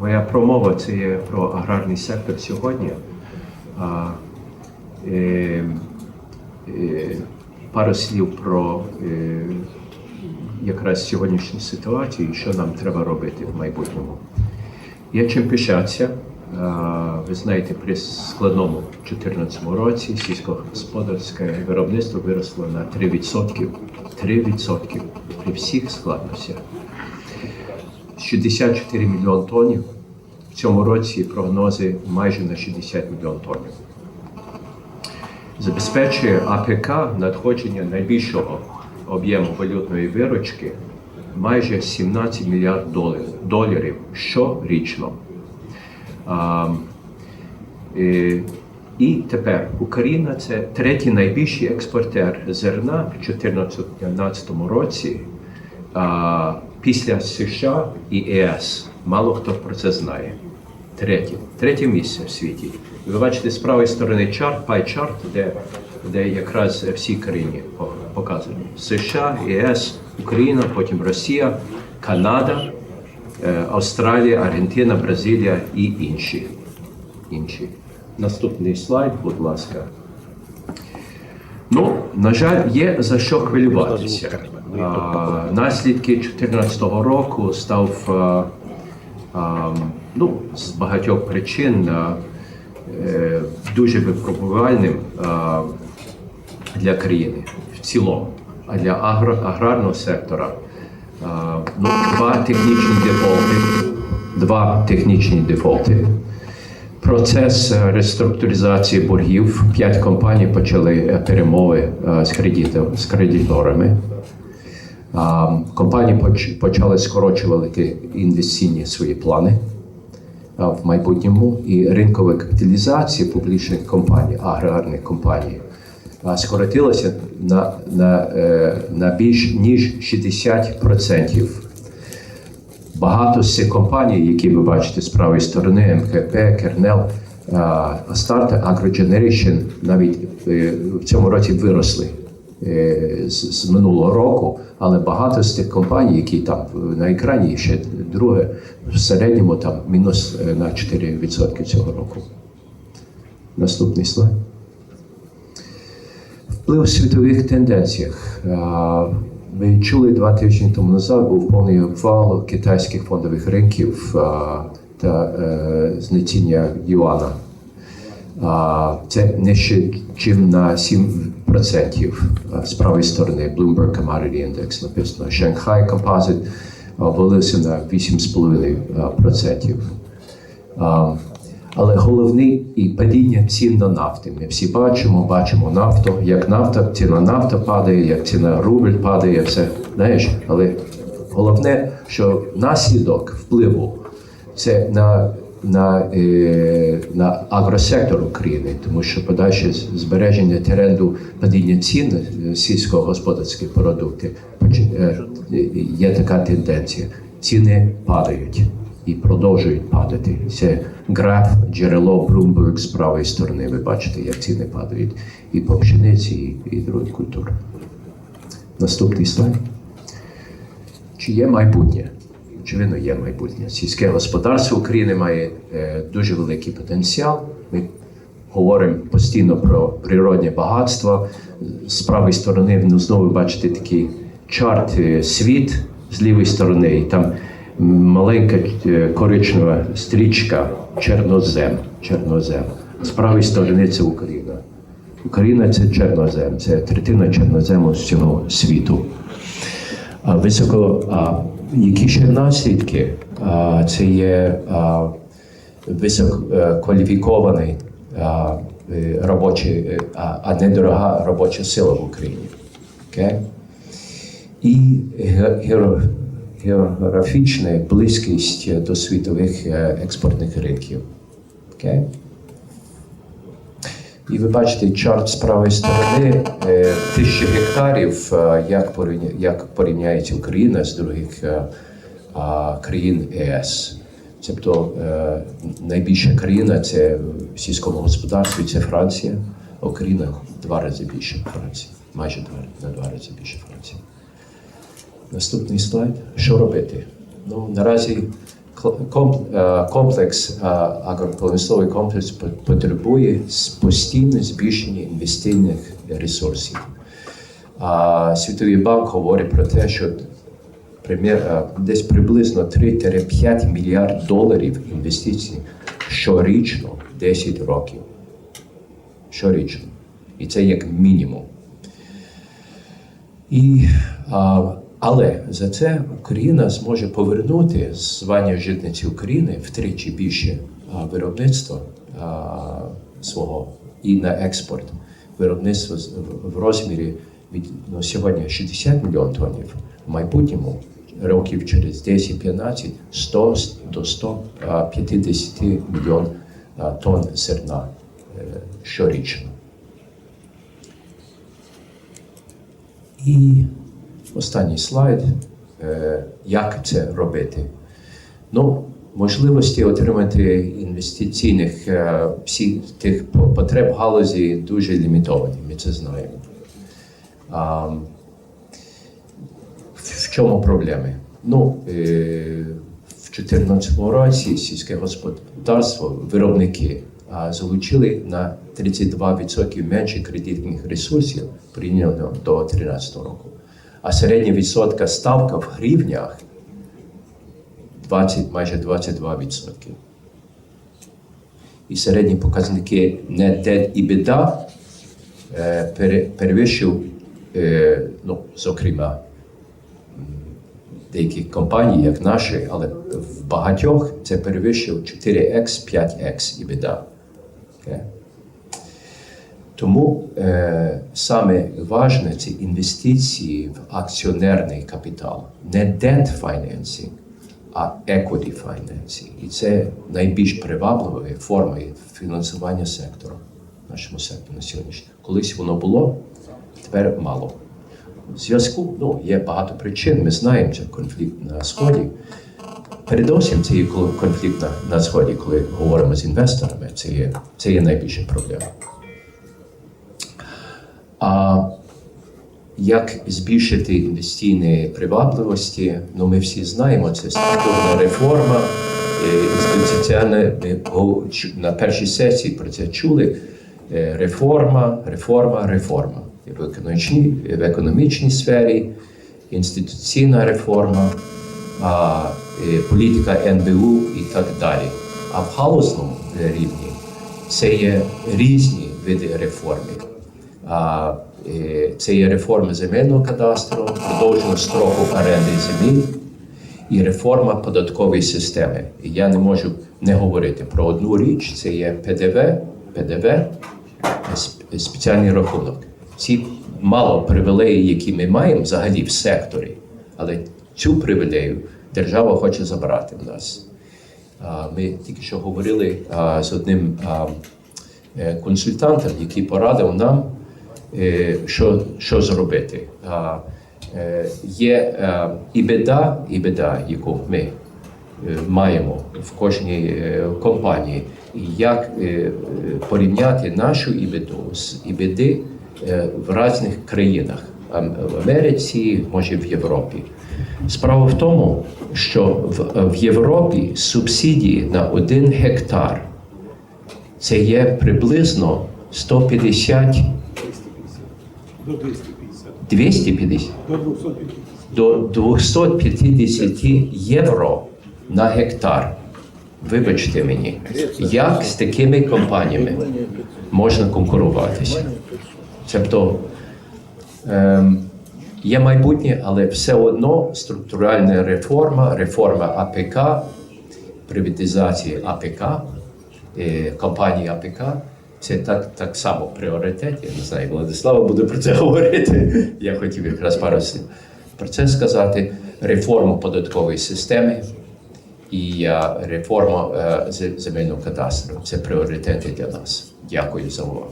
Моя промова це є про аграрний сектор сьогодні. А, е, е, пару слів про е, якраз сьогоднішню ситуацію що нам треба робити в майбутньому. Є чим пишатися. Ви знаєте, при складному 2014 році сільськогосподарське виробництво виросло на 3%. 3% при всіх складностях. 64 мільйон тонів. В цьому році прогнози майже на 60 мільйон тонів. Забезпечує АПК надходження найбільшого об'єму валютної виручки майже 17 мільярд доларів, щорічно. Е, і тепер Україна це третій найбільший експортер зерна в 2014-2015 році після США і ЕС. Мало хто про це знає. Третє, третє місце в світі. Ви бачите з правої сторони чарт, пай-чарт, де, де якраз всі країни по- показані. США, ЄС, Україна, потім Росія, Канада, е, Австралія, Аргентина, Бразилія і інші. інші. Наступний слайд, будь ласка. Ну, на жаль, є за що хвилюватися. А, наслідки 2014 року став а, а, ну, з багатьох причин а, е, дуже випробувальним а, для країни в цілому, а для агро, аграрного сектора. а, ну, два технічні дефолти. Два технічні дефолти. Процес е, реструктуризації боргів. П'ять компаній почали е, перемови е, з кредитом з кредиторами. Компанії почали скорочувати інвестиційні свої плани в майбутньому, і ринкова капіталізація публічних компаній, аграрних компаній, скоротилася на, на, на більш ніж 60%. Багато з цих компаній, які ви бачите з правої сторони, МКП, Кернел, Астарта, AgroGeneration, навіть е, в цьому році виросли е, з, минулого року, але багато з тих компаній, які там на екрані, ще друге, в середньому там мінус е, на 4% цього року. Наступний слайд. Вплив світових тенденціях. А, Ви чули два тижні тому назад був повний обвал китайських фондових ринків а, та е, знеціння юана. А, Це нижче, чим на 7% з правої сторони. Bloomberg Commodity Index написано. Shanghai Composite обвалився на 8,5%. Але головний і падіння цін на нафти. Ми всі бачимо, бачимо нафту, як нафта, ціна нафта падає, як ціна рубль падає, все знаєш. Але головне, що наслідок впливу це на, на, е, на агросектор України, тому що подальше збереження тренду падіння цін на сільськогосподарські продукти е, є така тенденція. Ціни падають і продовжують падати. Це граф джерело Bloomberg з правої сторони. Ви бачите, як ціни падають і по пшениці, і других культур. Наступний слайд. Чи є майбутнє? Очевидно, є майбутнє. Сільське господарство України має е, дуже великий потенціал. Ми говоримо постійно про природне багатство. З правої сторони ну, знову бачите такий чарт е, світ з лівої сторони, і там маленька е, коричнева стрічка чорнозем. чорнозем. З правої сторони це Україна. Україна це чорнозем, це третина чорнозему з цього світу. А високо, а, які ще наслідки? А, це є а, висококваліфікований а, е, робочий, е, а, а недорога робоча сила в Україні. Okay? І географічна близькість до світових е, експортних ринків. Okay? І ви бачите чарт з правої сторони е, тисячі гектарів, е, як порівня, як порівняється Україна з других країн ЕС. Тобто найбільша країна це в сільському господарстві це Франція, Україна два рази більше Франції, майже два, на два рази більше Франції. Наступний слайд. Що робити? Ну, наразі е, комплекс, е, агропромисловий комплекс потребує постійне збільшення інвестиційних ресурсів. Світовий банк говорить про те, що е, десь приблизно 3-5 мільярд доларів інвестицій щорічно 10 років. Щорічно. І це як мінімум. І, а, але за це Україна зможе повернути звання житниці України втричі більше виробництва свого і на експорт. Виробництво в- в розмірі від ну, сьогодні 60 мільйонів тонів, в майбутньому років через 10-15 100 до 150 мільйон тонн зерна е, щорічно. І останній слайд, е, як це робити. Ну, можливості отримати інвестиційних е, всіх тих потреб галузі дуже лімітовані, ми це знаємо. В чому проблеми? Ну, е, в 2014 році сільське господарство, виробники залучили на 32% менше кредитних ресурсів порівняно до 2013 року. А середня відсотка ставка в гривнях 20, майже 22%. І середні показники debt і біда е, перевищив, е, ну, зокрема, деякі компанії, як наші, але в багатьох це перевищив 4x, 5x і біда. Окей? Тому е, саме важне це інвестиції в акціонерний капітал, не debt financing, а equity financing. І це найбільш приваблива форма фінансування сектору, нашому сектору на сьогоднішній. Колись воно було, тепер мало. В зв'язку ну, є багато причин. Ми знаємо, що конфлікт на сході. Передовсім це є конфлікт на, на сході, коли говоримо з інвесторами, це є, це є найбільша проблема. А як збільшити інвестиційні привабливості? Ну, ми всі знаємо, це структурна реформа, е, інституціальна. На першій сесії про це чули. Е, Реформа, реформа, реформа. В економічній, в економічній сфері, інституційна реформа, а, е, політика НБУ і так далі. А в галузному рівні це є різні види реформи. Е, Це є реформа земельного кадастру, продовження строку оренди землі і реформа податкової системи. Я не можу не говорити про одну річ: це є ПДВ, ПДВ, спеціальний рахунок. Ці мало привілеї, які ми маємо взагалі в секторі, але цю привілею держава хоче забрати в нас. Ми тільки що говорили з одним е, консультантом, який порадив нам, що, що зробити. А, е, Є е, і біда, і біда, яку ми е, маємо в кожній е, компанії, і як е, е, порівняти нашу ібіду з ібіди е, в різних країнах Ам- в Америці, може в Європі. Справа в тому, що в, в Європі субсидії на один гектар це є приблизно 150 До 250. 250 До 250. до 250 євро на гектар. Вибачте мені, як з такими компаніями можна конкуруватися? Тобто ем, є майбутнє, але все одно структуральна реформа, реформа АПК, приватизація АПК, е, компанії АПК. Це так, так само пріоритет. Я не знаю, Владислава буде про це говорити. Я хотів якраз пару слів про це сказати. Реформа податкової системи і е, реформа е, земельного кадастру. Це пріоритети для нас. Дякую за увагу.